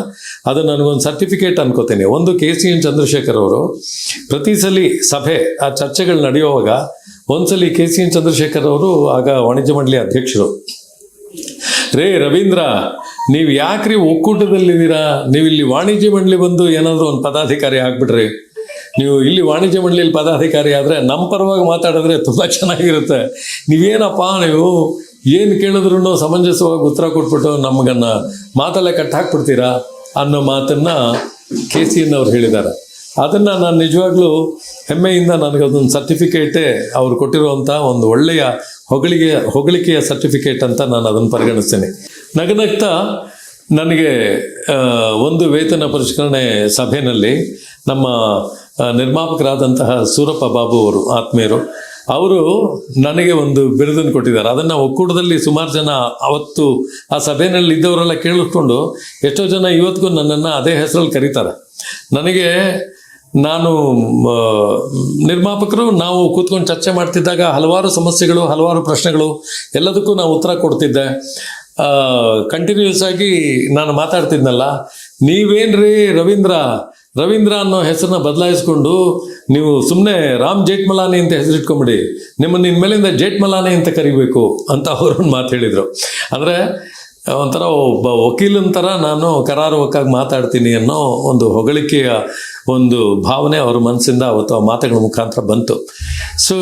ಅದು ನನಗೊಂದು ಸರ್ಟಿಫಿಕೇಟ್ ಅನ್ಕೋತೀನಿ. ಒಂದು ಕೆ ಸಿ ಎನ್ ಚಂದ್ರಶೇಖರ್ ಅವರು, ಪ್ರತಿ ಸಲ ಸಭೆ, ಆ ಚರ್ಚೆಗಳು ನಡೆಯುವಾಗ ಒಂದ್ಸಲಿ ಕೆ ಸಿ ಎನ್ ಚಂದ್ರಶೇಖರ್ ಅವರು, ಆಗ ವಾಣಿಜ್ಯ ಮಂಡಳಿ ಅಧ್ಯಕ್ಷರು, ರೇ ರವೀಂದ್ರ, ನೀವು ಯಾಕ್ರಿ ಒಕ್ಕೂಟದಲ್ಲಿದ್ದೀರಾ? ನೀವು ಇಲ್ಲಿ ವಾಣಿಜ್ಯ ಮಂಡಳಿ ಬಂದು ಏನಾದರೂ ಒಂದು ಪದಾಧಿಕಾರಿ ಆಗ್ಬಿಟ್ರಿ. ನೀವು ಇಲ್ಲಿ ವಾಣಿಜ್ಯ ಮಂಡಳಿಯಲ್ಲಿ ಪದಾಧಿಕಾರಿ ಆದರೆ ನಮ್ಮ ಪರವಾಗಿ ಮಾತಾಡಿದ್ರೆ ತುಂಬ ಚೆನ್ನಾಗಿರುತ್ತೆ. ನೀವೇನಪ್ಪ ನೀವು? ಏನು ಕೇಳಿದ್ರು ಸಮಂಜಸವಾಗಿ ಉತ್ತರ ಕೊಟ್ಬಿಟ್ಟು ನಮಗನ್ನು ಮಾತಲ್ಲೇ ಕಟ್ಟಾಕ್ಬಿಡ್ತೀರಾ ಅನ್ನೋ ಮಾತನ್ನು ಕೆ ಸಿ ಎನ್ ಅವ್ರು ಹೇಳಿದ್ದಾರೆ. ಅದನ್ನು ನಾನು ನಿಜವಾಗ್ಲೂ ಹೆಮ್ಮೆಯಿಂದ ನನಗೆ ಅದೊಂದು ಸರ್ಟಿಫಿಕೇಟೇ ಅವರು ಕೊಟ್ಟಿರುವಂಥ ಒಂದು ಒಳ್ಳೆಯ ಹೊಗಳಿಗೆ ಹೊಗಳಿಕೆಯ ಸರ್ಟಿಫಿಕೇಟ್ ಅಂತ ನಾನು ಅದನ್ನು ಪರಿಗಣಿಸ್ತೇನೆ. ನಗನಗ್ತಾ ನನಗೆ ಒಂದು ವೇತನ ಪರಿಷ್ಕರಣೆ ಸಭೆಯಲ್ಲಿ ನಮ್ಮ ನಿರ್ಮಾಪಕರಾದಂತಹ ಸೂರಪ್ಪ ಬಾಬು ಅವರು, ಆತ್ಮೀಯರು, ಅವರು ನನಗೆ ಒಂದು ಬಿರುದನ್ನು ಕೊಟ್ಟಿದ್ದಾರೆ. ಅದನ್ನು ಒಕ್ಕೂಟದಲ್ಲಿ ಸುಮಾರು ಜನ ಅವತ್ತು ಆ ಸಭೆಯಲ್ಲಿ ಇದ್ದವರೆಲ್ಲ ಕೇಳಿಸ್ಕೊಂಡು ಎಷ್ಟೋ ಜನ ಇವತ್ತಿಗೂ ನನ್ನನ್ನು ಅದೇ ಹೆಸರಲ್ಲಿ ಕರೀತಾರೆ. ನನಗೆ ನಾನು ನಿರ್ಮಾಪಕರು, ನಾವು ಕೂತ್ಕೊಂಡು ಚರ್ಚೆ ಮಾಡ್ತಿದ್ದಾಗ ಹಲವಾರು ಸಮಸ್ಯೆಗಳು, ಹಲವಾರು ಪ್ರಶ್ನೆಗಳು, ಎಲ್ಲದಕ್ಕೂ ನಾವು ಉತ್ತರ ಕೊಡ್ತಿದ್ದೆ. ಕಂಟಿನ್ಯೂಸ್ ಆಗಿ ನಾನು ಮಾತಾಡ್ತಿದ್ನಲ್ಲ, ನೀವೇನ್ರಿ ರವೀಂದ್ರ ರವೀಂದ್ರ ಅನ್ನೋ ಹೆಸರನ್ನ ಬದಲಾಯಿಸ್ಕೊಂಡು ನೀವು ಸುಮ್ಮನೆ ರಾಮ್ ಜೇಠ್ಮಲಾನಿ ಅಂತ ಹೆಸರಿಟ್ಕೊಂಬಿಡಿ, ನಿಮ್ಮನ್ನು ಇನ್ಮೇಲಿಂದ ಜೇಠ್ಮಲಾನಿ ಅಂತ ಕರಿಬೇಕು ಅಂತ ಅವರು ಮಾತು ಹೇಳಿದರು. ಅಂದರೆ ಒಂಥರ ಒಬ್ಬ ವಕೀಲನ ಥರ ನಾನು ಕರಾರುವಕ್ಕಾಗಿ ಮಾತಾಡ್ತೀನಿ ಅನ್ನೋ ಒಂದು ಹೊಗಳಿಕೆಯ ಒಂದು ಭಾವನೆ ಅವರ ಮನಸ್ಸಿಂದ ಅವತ್ತು ಆ ಮಾತುಗಳ ಮುಖಾಂತರ ಬಂತು. ಸೊ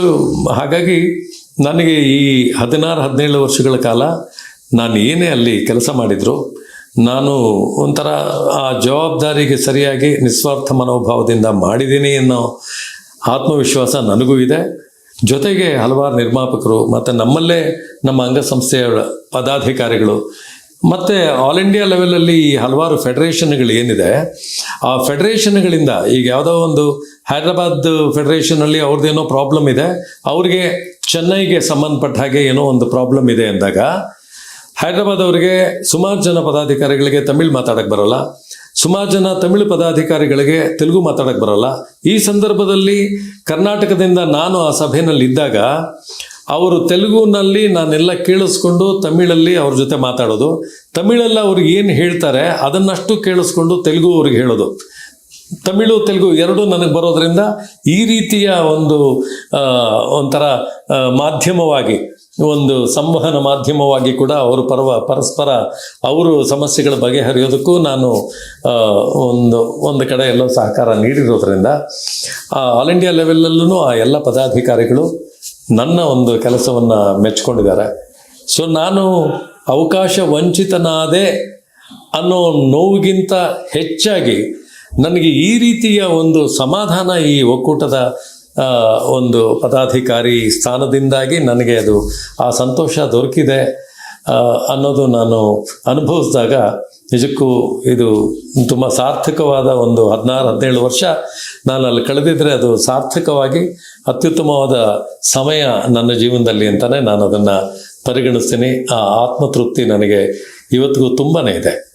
ಹಾಗಾಗಿ ನನಗೆ ಈ ಹದಿನಾರು, ಹದಿನೇಳು ವರ್ಷಗಳ ಕಾಲ ನಾನು ಏನೇ ಅಲ್ಲಿ ಕೆಲಸ ಮಾಡಿದ್ರು, ನಾನು ಒಂಥರ ಆ ಜವಾಬ್ದಾರಿಗೆ ಸರಿಯಾಗಿ ನಿಸ್ವಾರ್ಥ ಮನೋಭಾವದಿಂದ ಮಾಡಿದ್ದೀನಿ ಅನ್ನೋ ಆತ್ಮವಿಶ್ವಾಸ ನನಗೂ ಇದೆ. ಜೊತೆಗೆ ಹಲವಾರು ನಿರ್ಮಾಪಕರು ಮತ್ತು ನಮ್ಮಲ್ಲೇ ನಮ್ಮ ಅಂಗಸಂಸ್ಥೆಯ ಪದಾಧಿಕಾರಿಗಳು ಮತ್ತು ಆಲ್ ಇಂಡಿಯಾ ಲೆವೆಲಲ್ಲಿ ಈ ಹಲವಾರು ಫೆಡರೇಷನ್ಗಳು ಏನಿದೆ, ಆ ಫೆಡರೇಷನ್ಗಳಿಂದ ಈಗ ಯಾವುದೋ ಒಂದು ಹೈದ್ರಾಬಾದ್ ಫೆಡರೇಷನಲ್ಲಿ ಅವ್ರದ್ದೇನೋ ಪ್ರಾಬ್ಲಮ್ ಇದೆ, ಅವ್ರಿಗೆ ಚೆನ್ನೈಗೆ ಸಂಬಂಧಪಟ್ಟ ಹಾಗೆ ಏನೋ ಒಂದು ಪ್ರಾಬ್ಲಮ್ ಇದೆ ಅಂದಾಗ, ಹೈದ್ರಾಬಾದ್ ಅವರಿಗೆ ಸುಮಾರು ಜನ ಪದಾಧಿಕಾರಿಗಳಿಗೆ ತಮಿಳು ಮಾತಾಡಕ್ಕೆ ಬರಲ್ಲ, ಸುಮಾರು ಜನ ತಮಿಳು ಪದಾಧಿಕಾರಿಗಳಿಗೆ ತೆಲುಗು ಮಾತಾಡಕ್ಕೆ ಬರಲ್ಲ. ಈ ಸಂದರ್ಭದಲ್ಲಿ ಕರ್ನಾಟಕದಿಂದ ನಾನು ಆ ಸಭೆಯಲ್ಲಿ ಇದ್ದಾಗ ಅವರು ತೆಲುಗುನಲ್ಲಿ ನಾನೆಲ್ಲ ಕೇಳಿಸ್ಕೊಂಡು ತಮಿಳಲ್ಲಿ ಅವ್ರ ಜೊತೆ ಮಾತಾಡೋದು. ತಮಿಳಲ್ಲಿ ಅವ್ರಿಗೆ ಏನು ಹೇಳ್ತಾರೆ ಅದನ್ನಷ್ಟು ಕೇಳಿಸ್ಕೊಂಡು ತೆಲುಗು ಅವ್ರಿಗೆ ಹೇಳೋದು. ತಮಿಳು, ತೆಲುಗು ಎರಡು ನನಗೆ ಬರೋದ್ರಿಂದ ಈ ರೀತಿಯ ಒಂದು ಒಂಥರ ಮಾಧ್ಯಮವಾಗಿ, ಒಂದು ಸಂವಹನ ಮಾಧ್ಯಮವಾಗಿ ಕೂಡ ಅವರು ಪರವ, ಪರಸ್ಪರ ಅವರು ಸಮಸ್ಯೆಗಳ ಬಗೆಹರಿಯೋದಕ್ಕೂ ನಾನು ಒಂದು ಒಂದು ಕಡೆ ಎಲ್ಲೋ ಸಹಕಾರ ನೀಡಿರೋದ್ರಿಂದ ಆಲ್ ಇಂಡಿಯಾ ಲೆವೆಲಲ್ಲೂ ಆ ಎಲ್ಲ ಪದಾಧಿಕಾರಿಗಳು ನನ್ನ ಒಂದು ಕೆಲಸವನ್ನು ಮೆಚ್ಕೊಂಡಿದ್ದಾರೆ. ಸೊ ನಾನು ಅವಕಾಶ ವಂಚಿತನಾದೆ ಅನ್ನೋ ನೋವಿಗಿಂತ ಹೆಚ್ಚಾಗಿ ನನಗೆ ಈ ರೀತಿಯ ಒಂದು ಸಮಾಧಾನ ಈ ಒಕ್ಕೂಟದ ಒಂದು ಪದಾಧಿಕಾರಿ ಸ್ಥಾನದಿಂದಾಗಿ ನನಗೆ ಅದು ಆ ಸಂತೋಷ ದೊರಕಿದೆ ಅನ್ನೋದು ನಾನು ಅನುಭವಿಸಿದಾಗ ನಿಜಕ್ಕೂ ಇದು ತುಂಬ ಸಾರ್ಥಕವಾದ ಒಂದು ಹದಿನಾರು, ಹದಿನೇಳು ವರ್ಷ ನಾನು ಅಲ್ಲಿ ಕಳೆದಿದ್ದರೆ ಅದು ಸಾರ್ಥಕವಾಗಿ ಅತ್ಯುತ್ತಮವಾದ ಸಮಯ ನನ್ನ ಜೀವನದಲ್ಲಿ ಅಂತಲೇ ನಾನು ಅದನ್ನು ಪರಿಗಣಿಸ್ತೀನಿ. ಆ ಆತ್ಮತೃಪ್ತಿ ನನಗೆ ಇವತ್ತಿಗೂ ತುಂಬಾ ಇದೆ.